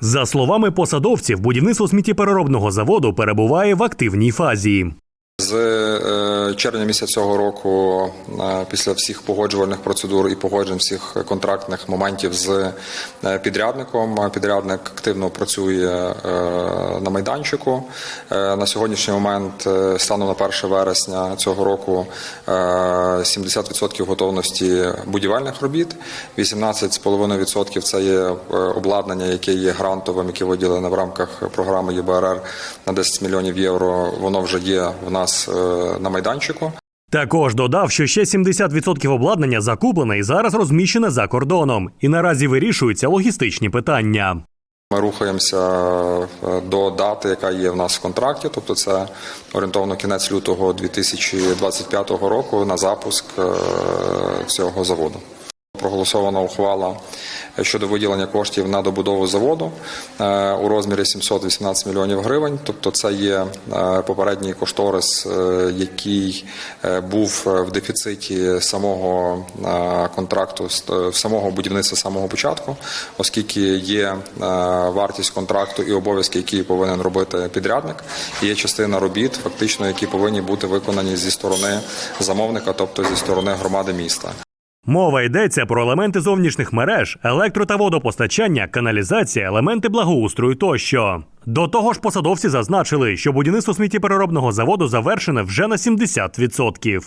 За словами посадовців, будівництво сміттєпереробного заводу перебуває в активній фазі. З е, червня місяця цього року, е, після всіх погоджувальних процедур і погоджень всіх контрактних моментів з е, підрядником, е, підрядник активно працює на майданчику. На сьогоднішній момент, станом на 1 вересня цього року, е, 70% готовності будівельних робіт, 18,5% це є обладнання, яке є грантовим, яке виділено в рамках програми ЄБРР на 10 мільйонів євро. Воно вже є в нас на майданчику. Також додав, що ще 70% обладнання закуплене і зараз розміщене за кордоном, і наразі вирішуються логістичні питання. Ми рухаємося е, до дати, яка є в нас в контракті, тобто це орієнтовно кінець лютого 2025 року на запуск е, цього заводу. Проголосована ухвала щодо виділення коштів на добудову заводу е, у розмірі 718 мільйонів гривень. Тобто, це є е, попередній кошторис, е, який був в дефіциті самого контракту, самого будівництва самого початку, оскільки є вартість контракту і обов'язки, які повинен робити підрядник. І є частина робіт, фактично, які повинні бути виконані зі сторони замовника, тобто зі сторони громади міста. Мова йдеться про елементи зовнішніх мереж, електро та водопостачання, каналізація, елементи благоустрою тощо. До того ж, посадовці зазначили, що будівництво сміттєпереробного заводу завершене вже на 70%.